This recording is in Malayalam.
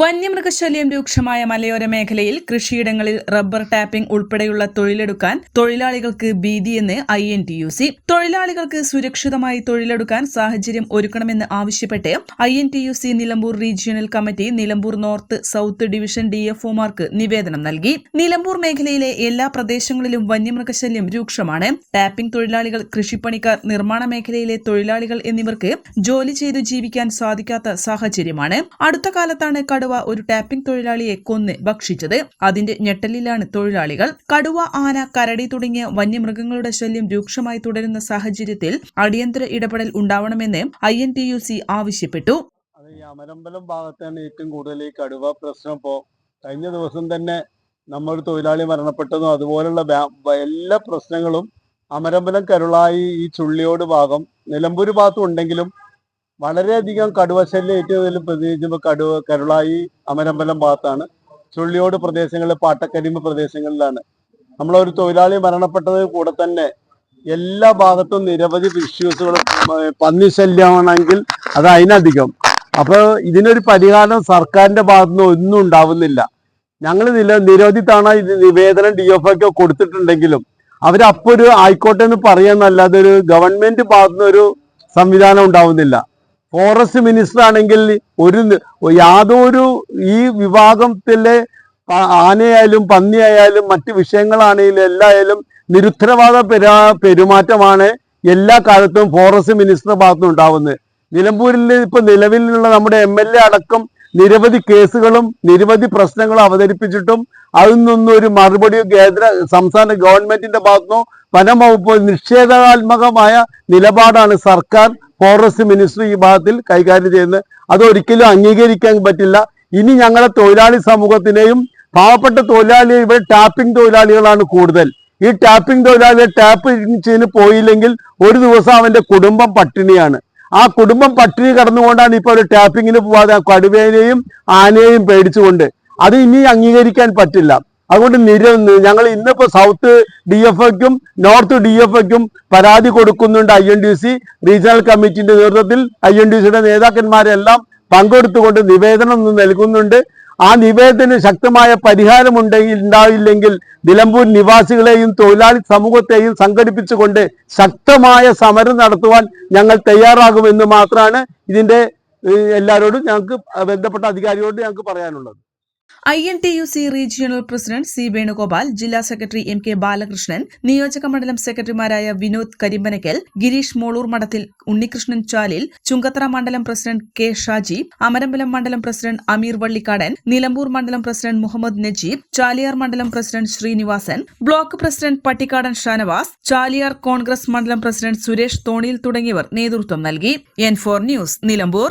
വന്യമൃഗശല്യം രൂക്ഷമായ മലയോര മേഖലയിൽ കൃഷിയിടങ്ങളിൽ റബ്ബർ ടാപ്പിംഗ് ഉൾപ്പെടെയുള്ള തൊഴിലെടുക്കാൻ തൊഴിലാളികൾക്ക് ഭീതിയെന്ന് I N T U C. തൊഴിലാളികൾക്ക് സുരക്ഷിതമായി തൊഴിലെടുക്കാൻ സാഹചര്യം ഒരുക്കണമെന്ന് ആവശ്യപ്പെട്ട് I N T U C Nilambur regional committee Nilambur north south division D F ഒമാർക്ക് നിവേദനം നൽകി. നിലമ്പൂർ മേഖലയിലെ എല്ലാ പ്രദേശങ്ങളിലും വന്യമൃഗശല്യം രൂക്ഷമാണ്. ടാപ്പിംഗ് തൊഴിലാളികൾ കൃഷിപ്പണിക്കാർ നിർമ്മാണ മേഖലയിലെ തൊഴിലാളികൾ എന്നിവർക്ക് ജോലി ചെയ്തു ജീവിക്കാൻ സാധിക്കാത്ത സാഹചര്യമാണ്. അടുത്ത കാലത്താണ് കടുവ ഒരു ടാപ്പിംഗ് തൊഴിലാളിയെ കൊന്ന് ഭക്ഷിച്ചത്. അതിന്റെ ഞെട്ടലിലാണ് തൊഴിലാളികൾ. കടുവ ആന കരടി തുടങ്ങിയ വന്യമൃഗങ്ങളുടെ ശല്യം രൂക്ഷമായി തുടരുന്ന സാഹചര്യത്തിൽ അടിയന്തര ഇടപെടൽ ഉണ്ടാവണമെന്ന് I N T U C ആവശ്യപ്പെട്ടു. അമരമ്പലം ഭാഗത്താണ് ഏറ്റവും കൂടുതൽ ഈ കടുവ പ്രശ്നം. ഇപ്പോൾ കഴിഞ്ഞ ദിവസം തന്നെ നമ്മൾ തൊഴിലാളി മരണപ്പെട്ടതും അതുപോലുള്ള എല്ലാ പ്രശ്നങ്ങളും അമരമ്പലം കരുളായി ഈ ചുള്ളിയോട് ഭാഗം നിലമ്പൂർ ഭാഗത്തും ഉണ്ടെങ്കിലും വളരെയധികം കടുവശല്യം ഏറ്റവും കൂടുതൽ പ്രത്യേകിച്ച് കടുവ കരുളായി അമരമ്പലം ഭാഗത്താണ്. ചുള്ളിയോട് പ്രദേശങ്ങളിൽ പാട്ടക്കരിമ്പ് പ്രദേശങ്ങളിലാണ്. നമ്മളൊരു തൊഴിലാളി മരണപ്പെട്ടത് കൂടെ തന്നെ എല്ലാ ഭാഗത്തും നിരവധി ഇഷ്യൂസുകളും പന്നി ശല്യമാണെങ്കിൽ അത് അതിനധികം. അപ്പോൾ ഇതിനൊരു പരിഹാരം സർക്കാരിന്റെ ഭാഗത്തുനിന്ന് ഒന്നും ഉണ്ടാവുന്നില്ല. ഞങ്ങൾ നില നിരവധി തവണ ഇത് നിവേദനം ഡി എഫ് ഒക്കെ കൊടുത്തിട്ടുണ്ടെങ്കിലും അവരപ്പോ ഒരു ആയിക്കോട്ടെ എന്ന് പറയാന്നല്ലാതെ ഒരു ഗവൺമെന്റ് ഭാഗത്തുനിന്ന് ഒരു സംവിധാനം ഉണ്ടാവുന്നില്ല. ഫോറസ്റ്റ് മിനിസ്റ്റർ ആണെങ്കിൽ ഒരു യാതൊരു ഈ വിഭാഗത്തിലെ ആനയായാലും പന്നിയായാലും മറ്റു വിഷയങ്ങളാണെങ്കിലും എല്ലായാലും നിരുത്തരവാദ പെരാ പെരുമാറ്റമാണ് എല്ലാ കാലത്തും ഫോറസ്റ്റ് മിനിസ്റ്റർ ഭാഗത്തും ഉണ്ടാവുന്നത്. നിലമ്പൂരിൽ ഇപ്പൊ നിലവിലുള്ള നമ്മുടെ എം എൽ എ അടക്കം നിരവധി കേസുകളും നിരവധി പ്രശ്നങ്ങളും അവതരിപ്പിച്ചിട്ടും അതിൽ ഒരു മറുപടി കേന്ദ്ര സംസ്ഥാന ഗവൺമെന്റിന്റെ ഭാഗത്തുനിന്നോ വനം വകുപ്പ് നിഷേധാത്മകമായ നിലപാടാണ് സർക്കാർ ഫോറസ്റ്റ് മിനിസ്ട്രി ഈ ഭാഗത്തിൽ കൈകാര്യം ചെയ്യുന്നത്. അതൊരിക്കലും അംഗീകരിക്കാൻ പറ്റില്ല. ഇനി ഞങ്ങളുടെ തൊഴിലാളി സമൂഹത്തിനെയും പാവപ്പെട്ട തൊഴിലാളി ഇവിടെ ടാപ്പിംഗ് തൊഴിലാളികളാണ് കൂടുതൽ. ഈ ടാപ്പിംഗ് തൊഴിലാളി ടാപ്പ് ചെയ്ത് പോയില്ലെങ്കിൽ ഒരു ദിവസം അവന്റെ കുടുംബം പട്ടിണിയാണ്. ആ കുടുംബം പട്ടിണി കടന്നുകൊണ്ടാണ് ഇപ്പൊ ഒരു ടാപ്പിങ്ങിന് പോവാതെ കടുവേനെയും ആനയെയും പേടിച്ചുകൊണ്ട്. അത് ഇനി അംഗീകരിക്കാൻ പറ്റില്ല. അതുകൊണ്ട് നിര ഞങ്ങൾ ഇന്നിപ്പോ സൗത്ത് ഡി എഫ് എക്കും നോർത്ത് ഡി എഫ് എക്കും പരാതി കൊടുക്കുന്നുണ്ട് I N D C regional കമ്മിറ്റിന്റെ നേതൃത്വത്തിൽ. ഐ എൻ ഡി സിയുടെ നേതാക്കന്മാരെല്ലാം പങ്കെടുത്തുകൊണ്ട് നിവേദനം നൽകുന്നുണ്ട്. ആ നിവേദനത്തിന് ശക്തമായ പരിഹാരം ഉണ്ടെങ്കിൽ ഉണ്ടാവില്ലെങ്കിൽ നിലമ്പൂർ നിവാസികളെയും തൊഴിലാളി സമൂഹത്തെയും സംഘടിപ്പിച്ചുകൊണ്ട് ശക്തമായ സമരം നടത്തുവാൻ ഞങ്ങൾ തയ്യാറാകുമെന്ന് മാത്രമാണ് ഇതിന്റെ എല്ലാവരോടും ഞങ്ങൾക്ക് ബന്ധപ്പെട്ട അധികാരിയോട് ഞങ്ങൾക്ക് പറയാനുള്ളത്. I N T U C regional president C Venugopal ജില്ലാ സെക്രട്ടറി എം കെ ബാലകൃഷ്ണൻ നിയോജക മണ്ഡലം സെക്രട്ടറിമാരായ വിനോദ് കരിമ്പനക്കൽ ഗിരീഷ് മോളൂർ മഠത്തിൽ ഉണ്ണികൃഷ്ണൻ ചാലിൽ ചുങ്കത്തറ മണ്ഡലം പ്രസിഡന്റ് കെ ഷാജി അമരമ്പലം മണ്ഡലം പ്രസിഡന്റ് അമീർ വള്ളിക്കാടൻ നിലമ്പൂർ മണ്ഡലം പ്രസിഡന്റ് മുഹമ്മദ് നജീബ് ചാലിയാർ മണ്ഡലം president Sreenivasan block president Pattikkadan Shanavas Chaliyar Congress മണ്ഡലം പ്രസിഡന്റ് സുരേഷ് തോണിയിൽ തുടങ്ങിയവർ നേതൃത്വം നൽകി. N four news Nilambur.